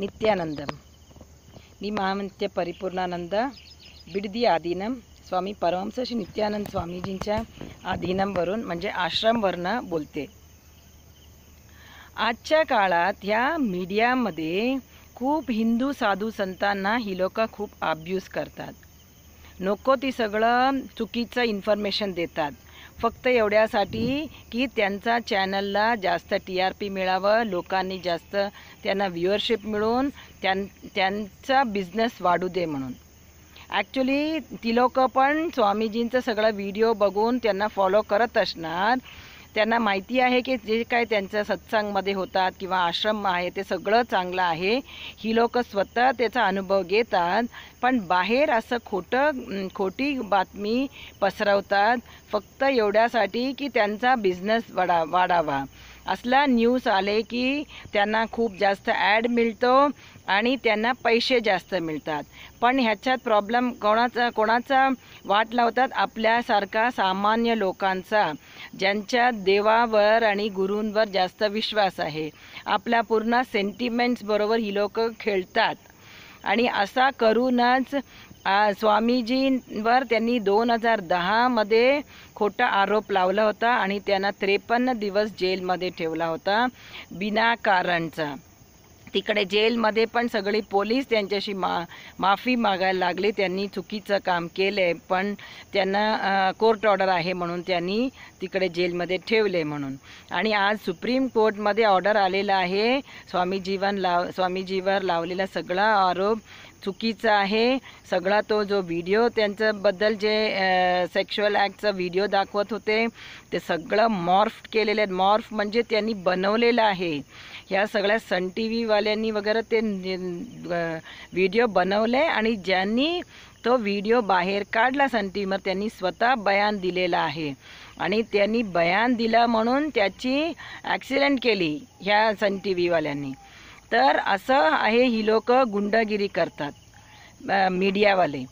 नित्यानंदम। मी महामंत्य परिपूर्णानंद बिडदी आधीनम स्वामी परमहंस श्री नित्यानंद स्वामीजींच्या आधीनमवरून म्हणजे आश्रमवरनं बोलते. आजच्या काळात ह्या मीडियामध्ये खूप हिंदू साधू संतांना ही लोक खूप अब्यूज करतात. नको ती सगळं चुकीचं इन्फॉर्मेशन देतात. फक्त एवढ्यासाठी की त्यांचा चॅनलला जास्त टी आर पी मिळावं लोकांनी जास्त त्यांना व्ह्युअरशिप मिळून त्यां त्यांचा बिझनेस वाढू दे म्हणून. ॲक्च्युली ती लोकं पण स्वामीजींचं सगळं व्हिडिओ बघून त्यांना फॉलो करत असणार त्यांना माहिती आहे की जे काय त्यांच्या सत्संगमध्ये होतात किंवा आश्रम आहे ते सगळं चांगलं आहे. ही लोक स्वतः त्याचा अनुभव घेतात पण बाहेर असं खोटं खोटी बातमी पसरवतात फक्त एवढ्यासाठी की त्यांचा बिझनेस वाढा वाढावा. असला न्यूज आले की त्यांना खूप जास्त ॲड मिळतो आणि त्यांना पैसे जास्त मिळतात. पण ह्याच्यात प्रॉब्लेम कोणाचा कोणाचा वाट लावतात? आपल्यासारखा सामान्य लोकांचा. ज्यांच्या देवावर आणि गुरूंवर जास्त विश्वास आहे. आपल्या पूर्ण सेंटिमेंट्सबरोबर ही लोक खेळतात. आणि असा करूनच स्वामीजींवर त्यांनी दोन हजार दहामध्ये खोटा आरोप लावला होता आणि त्यांना त्रेपन्न दिवस जेलमध्ये ठेवला होता बिनाकारणचा. तिकडे जेलमध्ये पण सगळी पोलीस त्यांच्याशी मा माफी मागायला लागली. त्यांनी चुकीचं काम केलं पण त्यांना कोर्ट ऑर्डर आहे म्हणून त्यांनी तिकडे जेलमध्ये ठेवले म्हणून. आणि आज सुप्रीम कोर्टमध्ये ऑर्डर आलेला आहे. स्वामीजीवन लाव स्वामीजीवर लावलेला सगळा आरोप चुकीचा आहे. सगळा तो जो व्हिडिओ त्यांच्याबद्दल जे सेक्शुअल ॲक्टचा व्हिडिओ दाखवत होते ते सगळं मॉर्फ केलेलं आहे मॉर्फ म्हणजे त्यांनी बनवलेलं आहे. ह्या सगळ्या सन टी व्हीवाल्यांनी वगैरे ते व्हिडिओ बनवले आणि ज्यांनी तो व्हिडिओ बाहेर काढला सन टी व्हीवर त्यांनी स्वतः बयान दिलेला आहे. आणि त्यांनी बयान दिला म्हणून त्याची ॲक्सिडेंट केली ह्या सन टी व्हीवाल्यांनी तर असं आहे ही लोक गुंडगिरी करतात मीडियावाले.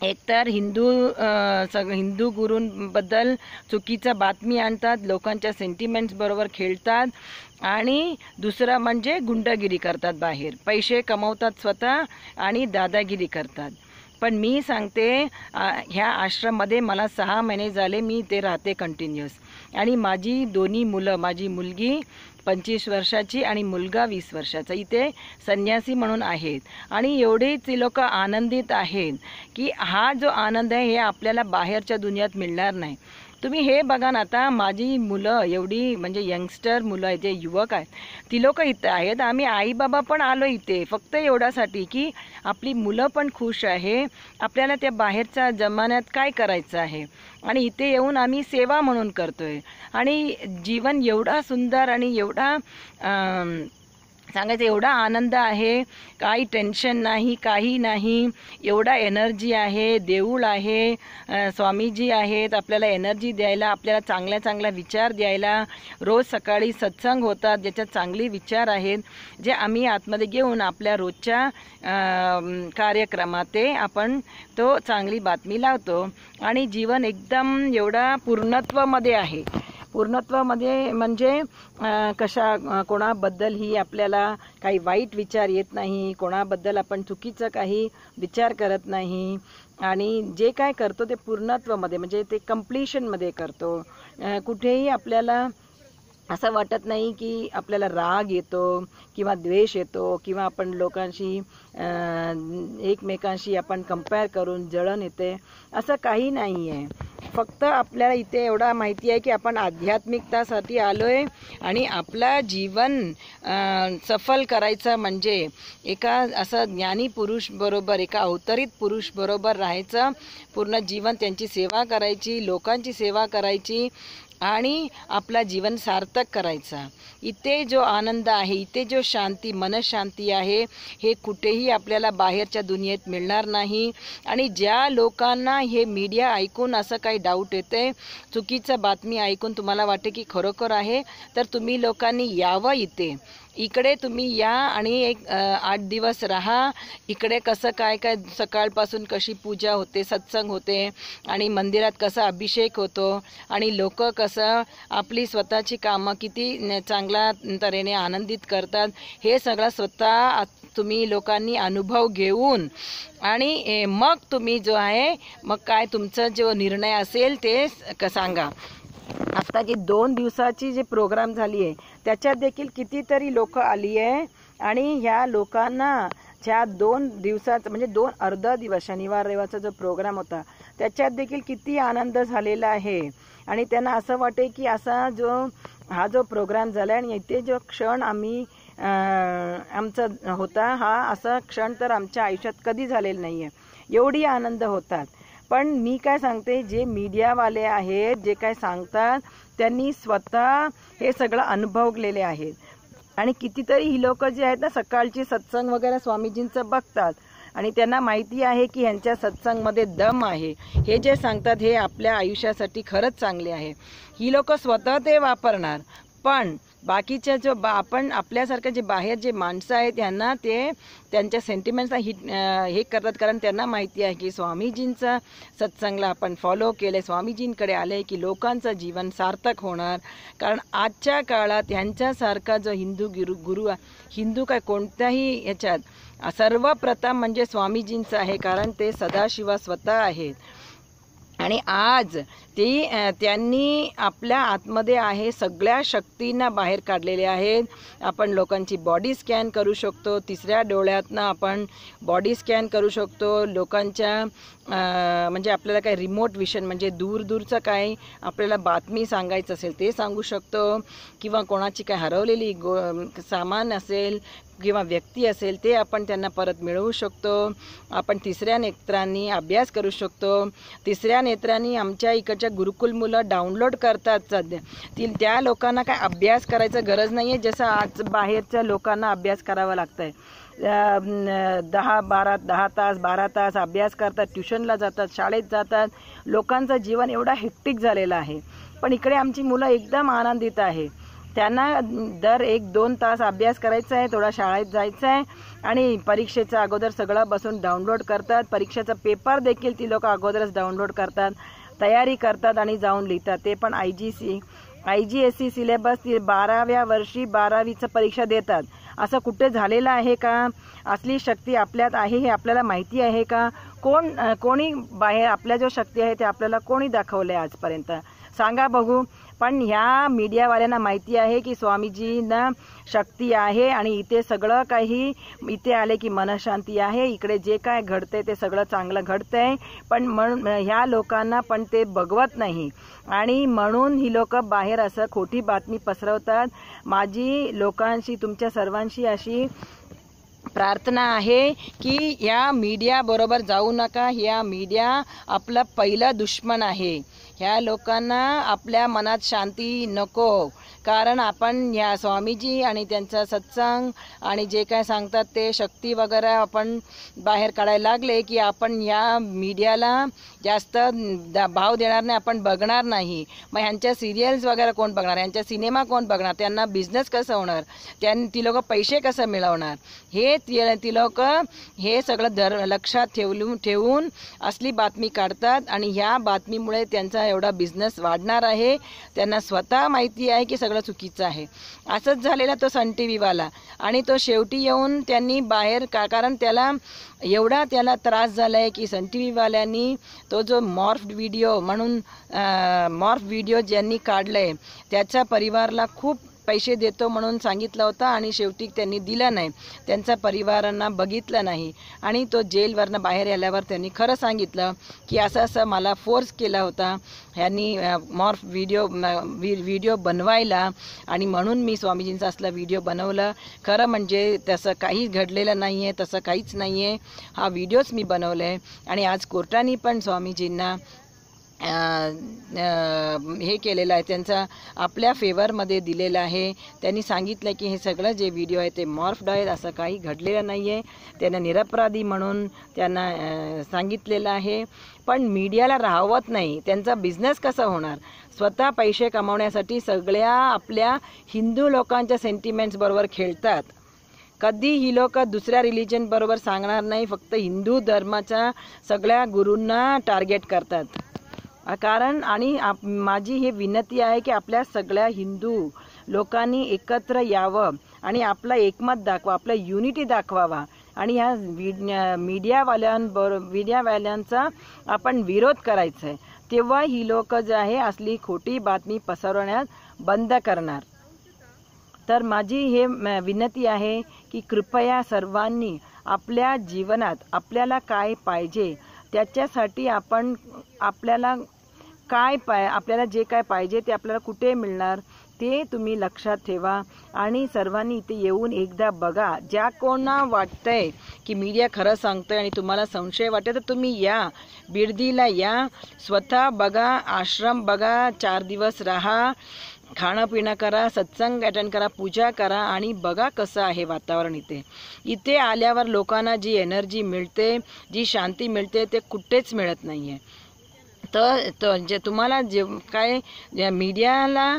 एकतर हिंदू सग हिंदू गुरूंबद्दल चुकीचं बातमी आणतात लोकांच्या सेंटिमेंट्सबरोबर खेळतात आणि दुसरं म्हणजे गुंडगिरी करतात बाहेर. पैसे कमवतात स्वतः आणि दादागिरी करतात. पण मी सांगते आ, ह्या आश्रममध्ये मला सहा महिने झाले मी ते राहते कंटिन्युअस आणि माझी दोन्ही मुलं माझी मुलगी पंचवीस वर्षाची आणि मुलगा वीस वर्षाचा. इथे संन्यासी म्हणून आहेत. आणि एवढे ती लोक आनंदित आहेत की हा जो आनंद आहे हे आपल्याला बाहेरच्या दुनियात मिळणार नाही. तुम्ही हे बघा ना आता माझी मुलं एवढी म्हणजे यंगस्टर मुलं आहेत जे युवक आहेत ती लोक इथं आहेत. आम्ही आई बाबा पण आलो इथे फक्त एवढ्यासाठी की आपली मुलं पण खुश आहे. आपल्याला त्या बाहेरच्या जमान्यात काय करायचं आहे? आणि इथे येऊन आम्ही सेवा म्हणून करतोय. आणि जीवन एवढा सुंदर आणि एवढा सांगायचं एवढा आनंद आहे काही टेन्शन नाही काही नाही एवढा एनर्जी आहे देऊळ आहे स्वामीजी आहेत आपल्याला एनर्जी द्यायला आपल्याला चांगल्या चांगला विचार द्यायला रोज सकाळी सत्संग होतात ज्याच्यात चांगले विचार आहेत जे आम्ही आतमध्ये घेऊन आपल्या रोजच्या कार्यक्रमात ते आपण तो चांगली बातमी लावतो. आणि जीवन एकदम एवढा पूर्णत्वामध्ये आहे. पूर्णत्वामध्ये म्हणजे कशा कोणाबद्दल ही आपल्याला काही वाईट विचार येत नाही कोणाबद्दल आपण चुकीचं काही विचार करत नाही. आणि जे काय करतो ते पूर्णत्वामध्ये म्हणजे ते कम्प्लिशनमध्ये करतो. कुठेही आपल्याला असं वाटत नाही की आपल्याला राग येतो किंवा द्वेष येतो किंवा आपण लोकांशी एकमेकांशी आपण कंपेअर करून जळण येते असं काही नाही आहे फक्त आपल्याला इथे एवढा माहिती आहे की आपण आध्यात्मिकतासाठी आलो आहे आणि आपला जीवन सफल करायचं म्हणजे एका असं ज्ञानी पुरुष बरोबर एका अवतरित पुरुष बरोबर राहायचं. पूर्ण जीवन त्यांची सेवा करायची लोकांची सेवा करायची. आणि आपला जीवन सार्थक करायचा. इथे जो आनंद आहे इथे जो शांती मनशांती आहे हे कुठेही आपल्याला बाहेरच्या दुनियेत मिळणार नाही. आणि ज्या लोकांना हे मीडिया ऐकून असं काही डाऊट येते चुकीचं बातमी ऐकून तुम्हाला वाटते की खरोखर आहे तर तुम्ही लोकांनी यावं इथे. इकडे तुम्ही या आणि एक आठ दिवस राहा. इकडे कसं काय काय सकाळपासून कशी पूजा होते सत्संग होते आणि मंदिरात कसा अभिषेक होतो आणि लोक कसं आपली स्वतःची कामं किती चांगल्या तऱ्हेने आनंदित करतात हे सगळं स्वतः तुम्ही लोकांनी अनुभव घेऊन आणि मग तुम्ही जो आहे मग काय तुमचा जो निर्णय असेल ते क- सांगा. आता जी दोन दिवसाची जी प्रोग्राम झाली आहे त्याच्यात देखील कितीतरी लोक आली आहे आणि ह्या लोकांना ज्या दोन दिवसात म्हणजे दोन अर्धा दिवस शनिवार रविवारचा जो प्रोग्राम होता त्याच्यात देखील किती आनंद झालेला आहे. आणि त्यांना असं वाटे की असा जो हा जो प्रोग्राम झाला आणि इथे जो क्षण आम्ही आमचा होता हा असा क्षण तर आमच्या आयुष्यात कधी झालेला नाही आहे एवढी आनंद होतात. पण मी काय सांगते जे मीडियावाले आहेत जे काय सांगतात त्यांनी स्वतः हे सगळं अनुभवलेले आहेत. आणि कितीतरी ही लोक जे आहेत ना सकाळची सत्संग वगैरे स्वामीजींचं बघतात. आणि त्यांना माहिती आहे की ह्यांच्या सत्संगमध्ये दम आहे. हे जे सांगतात हे आपल्या आयुष्यासाठी खरंच चांगले आहे. ही लोक स्वतः ते वापरणार पण बाकीच्या जो बा आपण आपल्यासारखं जे बाहेर जे माणसं आहेत त्यांना ते त्यांच्या सेंटिमेंट्सला हिट हे करतात. कारण त्यांना माहिती आहे की स्वामीजींचा सत्संगला आपण फॉलो केले स्वामीजींकडे आले की लोकांचं जीवन सार्थक होणार. कारण आजच्या काळात ह्यांच्यासारखा जो हिंदू गुरु गुरु हिंदू काय कोणत्याही ह्याच्यात सर्वप्रथम म्हणजे स्वामीजींचं आहे. कारण ते सदाशिवा स्वतः आहेत. आणि आज ती त्यांनी आपल्या आतमध्ये आहे सगळ्या शक्तींना बाहेर काढलेले आहेत. आपण लोकांची बॉडी स्कॅन करू शकतो. तिसऱ्या डोळ्यातनं आपण बॉडी स्कॅन करू शकतो. लोकांच्या म्हणजे आपल्याला काय रिमोट विशन म्हणजे दूर दूरचं काय आपल्याला बातमी सांगायचं असेल ते सांगू शकतो. किंवा कोणाची काय हरवलेली गो सामान असेल किंवा व्यक्ती असेल ते आपण त्यांना परत मिळवू शकतो. आपण तिसऱ्या नेत्रांनी अभ्यास करू शकतो. तिसऱ्या नेत्रांनी आमच्या इकडच्या गुरुकुल मुलं डाउनलोड करतात सध्या. ती त्या लोकांना काय अभ्यास करायचं गरज नाही आहे जसं आज बाहेरच्या लोकांना अभ्यास करावा लागतं आहे दहा बारा दहा तास बारा तास अभ्यास करतात ट्युशनला जातात शाळेत जातात. लोकांचं जीवन एवढा हेक्टिक झालेलं आहे. पण इकडे आमची मुलं एकदम आनंदित आहे. त्यांना दर एक दोन तास अभ्यास करायचा आहे थोडा शाळेत जायचं आहे. आणि परीक्षेचा अगोदर सगळं बसून डाउनलोड करतात. परीक्षेचा पेपर देखील ती लोक अगोदरच डाउनलोड करतात. तयारी करतात आणि जाऊन लिहितात. ते पण I G C I G S C syllabus ती बाराव्या वर्षी बारावीचं परीक्षा देतात. असं कुठे झालेलं आहे का? असली शक्ती आपल्यात आहे हे आपल्याला माहिती आहे का? कोण कोणी बाहेर आपल्या जो शक्ती आहे ते आपल्याला कोणी दाखवलं आहे आजपर्यंत? सांगा बघू. पण ह्या मीडियावाल्यांना माहिती आहे की स्वामीजींना शक्ती आहे आणि इथे सगळं काही इथे आले की मनशांती आहे. इकडे जे काय घडतंय ते सगळं चांगलं घडतंय. पण म्हणून ह्या लोकांना पण ते बघवत नाही. आणि म्हणून ही लोक बाहेर असं खोटी बातमी पसरवतात. माझी लोकांशी तुमच्या सर्वांशी अशी प्रार्थना आहे की या मीडियाबरोबर जाऊ नका. या मीडिया आपलं पहिलं दुश्मन आहे. ह्या लोकांना आपल्या मनात शांती नको. कारण आपण ह्या स्वामीजी आणि त्यांचा सत्संग आणि जे काय सांगतात ते शक्ती वगैरे आपण बाहेर काढायला लागले की आपण या मीडियाला जास्त भाव देणार नाही आपण बघणार नाही. मग ह्यांच्या सिरियल्स वगैरे कोण बघणार? ह्यांच्या सिनेमा कोण बघणार? त्यांना बिझनेस कसं होणार? त्यां ती लोकं पैसे कसं मिळवणार? हे ती ती लोक हे सगळं धर लक्षात ठेवलून ठेवून असली बातमी काढतात आणि ह्या बातमीमुळे त्यांचा एवढा बिझनेस वाढणार आहे. त्यांना स्वतः माहिती आहे की सगळं चुकीचं आहे. असंच झालेला तो सन टी व्हीवाला आणि तो शेवटी येऊन त्यांनी बाहेर का कारण त्याला एवढा त्याला त्रास झाला आहे की सन टी व्हीवाल्यांनी तो जो मॉर्फ व्हिडिओ म्हणून मॉर्फ व्हिडिओ ज्यांनी काढलाय त्याच्या परिवारला खूप पैसे देतो म्हणून सांगितलं होतं आणि शेवटी त्यांनी दिलं नाही. त्यांच्या परिवारांना बघितलं नाही. आणि तो जेलवरनं बाहेर आल्यावर त्यांनी खरं सांगितलं की असं असं मला फोर्स केला होता. ह्यांनी मॉर्फ व्हिडिओ व्हिडिओ बनवायला आणि म्हणून मी स्वामीजींचा असला व्हिडिओ बनवलं. खरं म्हणजे तसं काहीच घडलेलं नाही आहे तसं काहीच नाही आहे हा व्हिडिओच मी बनवलं आहे आणि आज कोर्टाने पण स्वामीजींना हे केलेलं आहे. त्यांचा आपल्या फेवरमध्ये दिलेलं आहे. त्यांनी सांगितलं की हे सगळं जे व्हिडिओ आहे ते मॉर्फ्ड आहेत. असं काही घडलेलं नाही आहे त्यांना निरपराधी म्हणून त्यांना सांगितलेलं आहे. पण मीडियाला राहवत नाही. त्यांचा बिझनेस कसा होणार? स्वतः पैसे कमावण्यासाठी सगळ्या आपल्या हिंदू लोकांच्या सेंटिमेंट्सबरोबर खेळतात. कधी ही लोक दुसऱ्या रिलिजनबरोबर सांगणार नाही. फक्त हिंदू धर्माच्या सगळ्या गुरूंना टार्गेट करतात. कारण आणि आप माझी हे विनंती आहे की आपल्या सगळ्या हिंदू लोकांनी एकत्र यावं आणि आपलं एकमत दाखवा आपला युनिटी दाखवावा. आणि ह्या वी- मीडियावाल्यांबरोबर मीडियावाल्यांचा आपण विरोध करायचा आहे तेव्हा ही लोक जे आहे असली खोटी बातमी पसरवण्यास बंद करणार. तर माझी हे म- विनंती आहे की कृपया सर्वांनी आपल्या जीवनात आपल्याला काय पाहिजे त्याच्यासाठी आपण आपल्याला काय पाय आपल्याला जे काय पाहिजे ते आपल्याला कुठे मिळणार ते तुम्ही लक्षात ठेवा. आणि सर्वांनी इथे येऊन एकदा बघा ज्या कोणा वाटतंय की मीडिया खरं सांगतंय आणि तुम्हाला संशय वाटते तर तुम्ही या. बिर्दीला या. स्वतः बघा आश्रम बघा चार दिवस राहा. खाणं पिणं करा सत्संग अटेंड करा पूजा करा आणि बघा कसं आहे वातावरण इथे. इथे आल्यावर लोकांना जी एनर्जी मिळते जी शांती मिळते ते कुठेच मिळत नाही आहे तर तर जे तुम्हाला जे काय या मीडियाला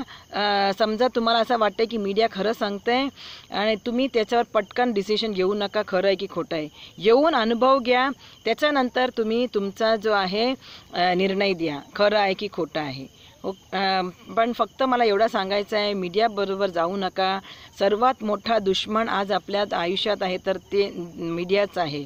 समजा तुम्हाला असं वाटतं की मीडिया खरं सांगते आणि तुम्ही त्याच्यावर पटकन डिसिशन घेऊ नका खरं आहे की खोटं आहे. येऊन अनुभव घ्या त्याच्यानंतर तुम्ही तुमचा जो आहे निर्णय द्या खरं आहे की खोटं आहे. हो, ओ- पण फक्त मला एवढं सांगायचं आहे मीडियाबरोबर जाऊ नका. सर्वात मोठा दुश्मन आज आपल्या आयुष्यात आहे तर ते मीडियाच आहे.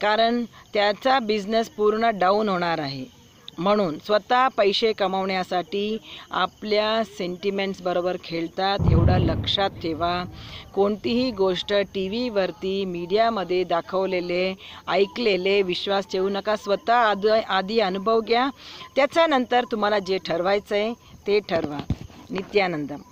कारण त्याचा बिझनेस पूर्ण डाऊन होणार आहे. म्हणून स्वतः पैसे कमावण्यासाठी आपल्या सेंटिमेंट्सबरोबर खेळतात एवढं लक्षात ठेवा. कोणतीही गोष्ट टी व्हीवरती मीडियामध्ये दाखवलेले ऐकलेले विश्वास ठेवू नका. स्वतः आद आधी अनुभव घ्या. त्याच्यानंतर तुम्हाला जे ठरवायचं आहे ते ठरवा. नित्यानंदम.